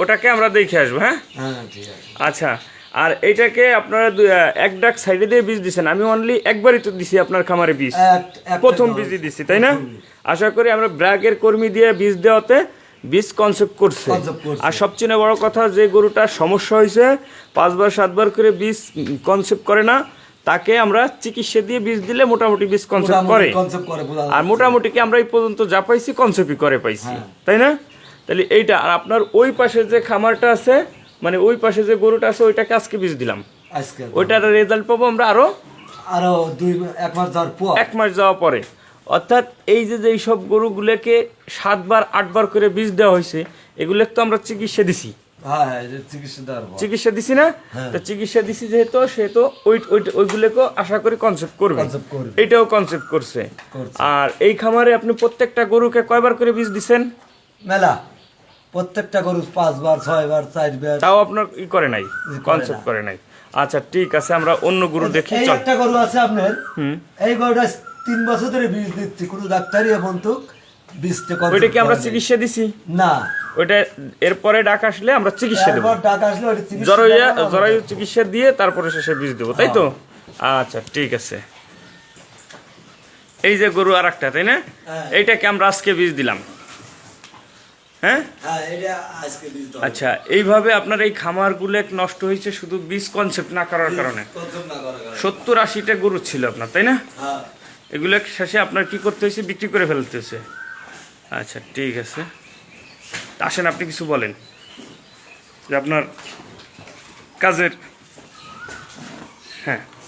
ওটাকে আমরা দেখে আসব হ্যাঁ? হ্যাঁ আচ্ছা আর এইটাকে আপনারা এক ডাক সাইডে দিয়ে বীজ দিচ্ছেন আমি অনলি একবারই তো দিছি আপনার খামারে বীজ। প্রথম। বীজই দিছি তাই না? আশা করি আমরা ব্র্যাকের কর্মী দিয়ে বীজ দেওয়াতে বীজ কনসেপ্ট করছে। আর সবচেয়ে বড় কথা যে গরুটার সমস্যা হয়েছে পাঁচবার সাতবার করে বীজ কনসেপ্ট করে না তাকে আমরা চিকিৎসা দিয়ে বীজ দিলে মোটামুটি বীজ কনসেপ্ট করে। আর মোটামুটি কি আমরা এই পর্যন্ত যা পাইছি কনসেপ্টই করে পাইছি হ্যাঁ। তাই না? তাহলে এইটা আর আপনার ওই পাশে যে খামারটা আছে মানে ওই পাশে যে গরুটা আছে ওইটাকে আজকে বীজ দিলাম। আজকে। ওইটার রেজাল্ট পাবো আমরা আরও? আরও দুই এক মাস যাওয়ার পর। এক মাস যাওয়া পরে। অর্থাৎ এই যে যে সব গরুগুলোকে সাতবার আটবার করে বীজ দেওয়া হয়েছে এগুলো তো আমরা চিকিৎসা দিছি। হ্যাঁ হ্যাঁ চিকিৎসা দিছি না? হ্যাঁ। তো চিকিৎসা দিছি যেহেতু সেহেতু ওই ওই- ওইগুলোকে আশা করি কনসেপ্ট করবে। এটাও কনসেপ্ট করছে। করছে। আর এই খামারে আপনি প্রত্যেকটা গরুকে কয়বার করে বীজ দিছেন? মেলা। প্রত্যেকটা গরু পাঁচবার ছয়বার চারবার। তাও আপনার ই করে নাই কনসেপ্ট করে নাই। আচ্ছা ঠিক আছে আমরা অন্য গরু দেখি চল। একটা গরু আছে আপনার। এই গরুটা তিন বছর ধরে বীজ দিচ্ছি কোনো ডাক্তারই তো বীজটা ওইটা কি আমরা চিকিৎসা দিছি? না। ওইটা এরপরে ডাক আসলে আমরা চিকিৎসা দেবো। ডাক আসলে চিকিৎসা জরায়ু জরায়ু চিকিৎসা দিয়ে তারপরে শেষে বীজ দেবো তাই তো? আচ্ছা ঠিক আছে। এই যে গরু আর একটা তাই না? হ্যাঁ। এইটাকে আমরা আজকে বীজ দিলাম। হ্যাঁ? হ্যাঁ। আচ্ছা এইভাবে আপনার এই খামারগুলো নষ্ট হয়েছে শুধু বীজ কনসেপ্ট না করার কারণে? concept না করার কারণে। সত্তর আশিটা গরু ছিল আপনার তাই না? হ্যাঁ। এগুলো শেষে আপনার কি করতে হয়েছে? বিক্রি করে ফেলতে হয়েছে আচ্ছা ঠিক আছে। আসেন আপনি কিছু বলেন। যে আপনার কাজের হ্যাঁ।